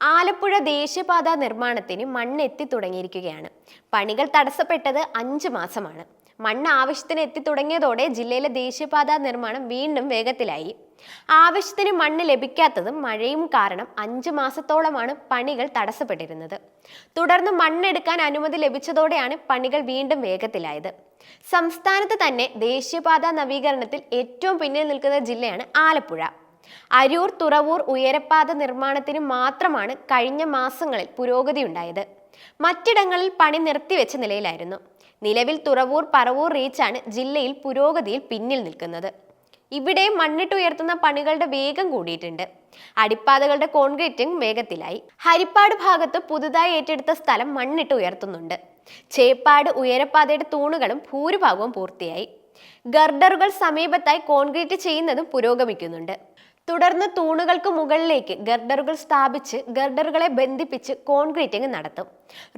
ആലപ്പുഴ ദേശീയപാത നിർമ്മാണത്തിന് മണ്ണ് എത്തി തുടങ്ങിയിരിക്കുകയാണ്. പണികൾ തടസ്സപ്പെട്ടത് അഞ്ച് മാസമാണ്. മണ്ണ് ആവശ്യത്തിന് എത്തി തുടങ്ങിയതോടെ ജില്ലയിലെ ദേശീയപാത നിർമ്മാണം വീണ്ടും വേഗത്തിലായി. ആവശ്യത്തിന് മണ്ണ് ലഭിക്കാത്തതും മഴയും കാരണം അഞ്ച് മാസത്തോളമാണ് പണികൾ തടസ്സപ്പെട്ടിരുന്നത്. തുടർന്ന് മണ്ണെടുക്കാൻ അനുമതി ലഭിച്ചതോടെയാണ് പണികൾ വീണ്ടും വേഗത്തിലായത്. സംസ്ഥാനത്ത് തന്നെ ദേശീയപാത നവീകരണത്തിൽ ഏറ്റവും പിന്നിൽ നിൽക്കുന്ന ജില്ലയാണ് ആലപ്പുഴ. അരൂർ തുറവൂർ ഉയരപ്പാത നിർമ്മാണത്തിന് മാത്രമാണ് കഴിഞ്ഞ മാസങ്ങളിൽ പുരോഗതിയുണ്ടായത് മറ്റിടങ്ങളിൽ പണി നിർത്തിവെച്ച നിലയിലായിരുന്നു. നിലവിൽ തുറവൂർ പറവൂർ റീച്ചാണ് ജില്ലയിൽ പുരോഗതിയിൽ പിന്നിൽ നിൽക്കുന്നത്. ഇവിടെ മണ്ണിട്ട് ഉയർത്തുന്ന പണികളുടെ വേഗം കൂടിയിട്ടുണ്ട്. അടിപ്പാതകളുടെ കോൺക്രീറ്റിംഗ് വേഗത്തിലായി. ഹരിപ്പാട് ഭാഗത്ത് പുതുതായി ഏറ്റെടുത്ത സ്ഥലം മണ്ണിട്ട് ഉയർത്തുന്നുണ്ട്. ചേപ്പാട് ഉയരപ്പാതയുടെ തൂണുകളും ഭൂരിഭാഗവും പൂർത്തിയായി. ഗർഡറുകൾ സമീപത്തായി കോൺക്രീറ്റ് ചെയ്യുന്നതും പുരോഗമിക്കുന്നുണ്ട്. തുടർന്ന് തൂണുകൾക്ക് മുകളിലേക്ക് ഗർഡറുകൾ സ്ഥാപിച്ച് ഗർഡറുകളെ ബന്ധിപ്പിച്ച് കോൺക്രീറ്റിംഗ് നടത്തും.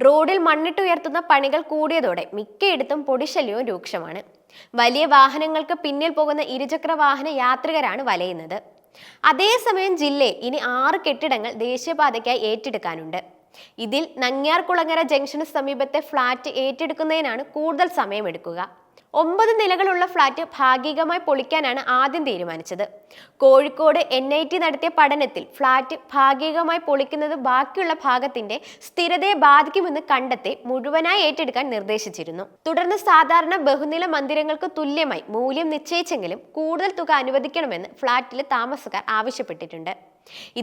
റോഡിൽ മണ്ണിട്ടുയർത്തുന്ന പണികൾ കൂടിയതോടെ മിക്കയിടത്തും പൊടിശല്യവും രൂക്ഷമാണ്. വലിയ വാഹനങ്ങൾക്ക് പിന്നിൽ പോകുന്ന ഇരുചക്ര വാഹന യാത്രികരാണ് വലയുന്നത്. അതേസമയം ജില്ലയിൽ ഇനി ആറ് കെട്ടിടങ്ങൾ ദേശീയപാതയ്ക്കായി ഏറ്റെടുക്കാനുണ്ട്. ഇതിൽ നങ്ങ്യാർകുളങ്ങര ജംഗ്ഷന് സമീപത്തെ ഫ്ളാറ്റ് ഏറ്റെടുക്കുന്നതിനാണ് കൂടുതൽ സമയമെടുക്കുക. ഒമ്പത് നിലകളുള്ള ഫ്ളാറ്റ് ഭാഗികമായി പൊളിക്കാനാണ് ആദ്യം തീരുമാനിച്ചത്. കോഴിക്കോട് എൻ ഐ ടി നടത്തിയ പഠനത്തിൽ ഫ്ളാറ്റ് ഭാഗികമായി പൊളിക്കുന്നത് ബാക്കിയുള്ള ഭാഗത്തിന്റെ സ്ഥിരതയെ ബാധിക്കുമെന്ന് കണ്ടെത്തി മുഴുവനായി ഏറ്റെടുക്കാൻ നിർദ്ദേശിച്ചിരുന്നു. തുടർന്ന് സാധാരണ ബഹുനില മന്ദിരങ്ങൾക്ക് തുല്യമായി മൂല്യം നിശ്ചയിച്ചെങ്കിലും കൂടുതൽ തുക അനുവദിക്കണമെന്ന് ഫ്ളാറ്റിലെ താമസക്കാർ ആവശ്യപ്പെട്ടിട്ടുണ്ട്.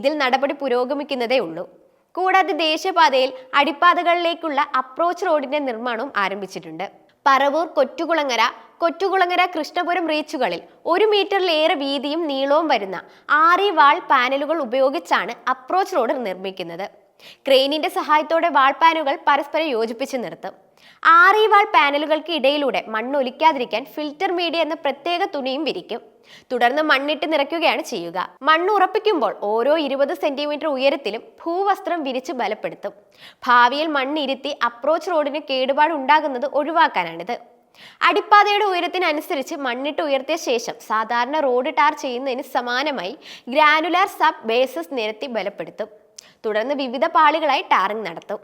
ഇതിൽ നടപടി പുരോഗമിക്കുന്നതേ ഉള്ളൂ. കൂടാതെ ദേശീയപാതയിൽ അടിപ്പാതകളിലേക്കുള്ള അപ്രോച്ച് റോഡിന്റെ നിർമ്മാണവും ആരംഭിച്ചിട്ടുണ്ട്. പറവൂർ കൊറ്റുകുളങ്ങര കൊറ്റുകുളങ്ങര കൃഷ്ണപുരം റീച്ചുകളിൽ ഒരു മീറ്ററിലേറെ വീതിയും നീളവും വരുന്ന ആറി വാൾ പാനലുകൾ ഉപയോഗിച്ചാണ് അപ്രോച്ച് റോഡ് നിർമ്മിക്കുന്നത്. ക്രെയിനിന്റെ സഹായത്തോടെ വാൾ പാനുകൾ പരസ്പരം യോജിപ്പിച്ച് നിർത്തും. ആറി വാൾ പാനലുകൾക്ക് ഇടയിലൂടെ മണ്ണൊലിക്കാതിരിക്കാൻ ഫിൽറ്റർ മീഡിയ എന്ന പ്രത്യേക തുണിയും വിരിക്കും. തുടർന്ന് മണ്ണിട്ട് നിറയ്ക്കുകയാണ് ചെയ്യുക. മണ്ണ് ഉറപ്പിക്കുമ്പോൾ ഓരോ ഇരുപത് സെന്റിമീറ്റർ ഉയരത്തിലും ഭൂവസ്ത്രം വിരിച്ച് ബലപ്പെടുത്തും. ഭാവിയിൽ മണ്ണിരുത്തി അപ്രോച്ച് റോഡിന് കേടുപാട് ഉണ്ടാകുന്നത് ഒഴിവാക്കാനാണിത്. അടിപ്പാതയുടെ ഉയരത്തിനനുസരിച്ച് മണ്ണിട്ട് ഉയർത്തിയ ശേഷം സാധാരണ റോഡ് ടാർ ചെയ്യുന്നതിന് സമാനമായി ഗ്രാനുലാർ സബ് ബേസസ് നിരത്തി ബലപ്പെടുത്തും. തുടർന്ന് വിവിധ പാളികളായി ടാറിംഗ് നടത്തും.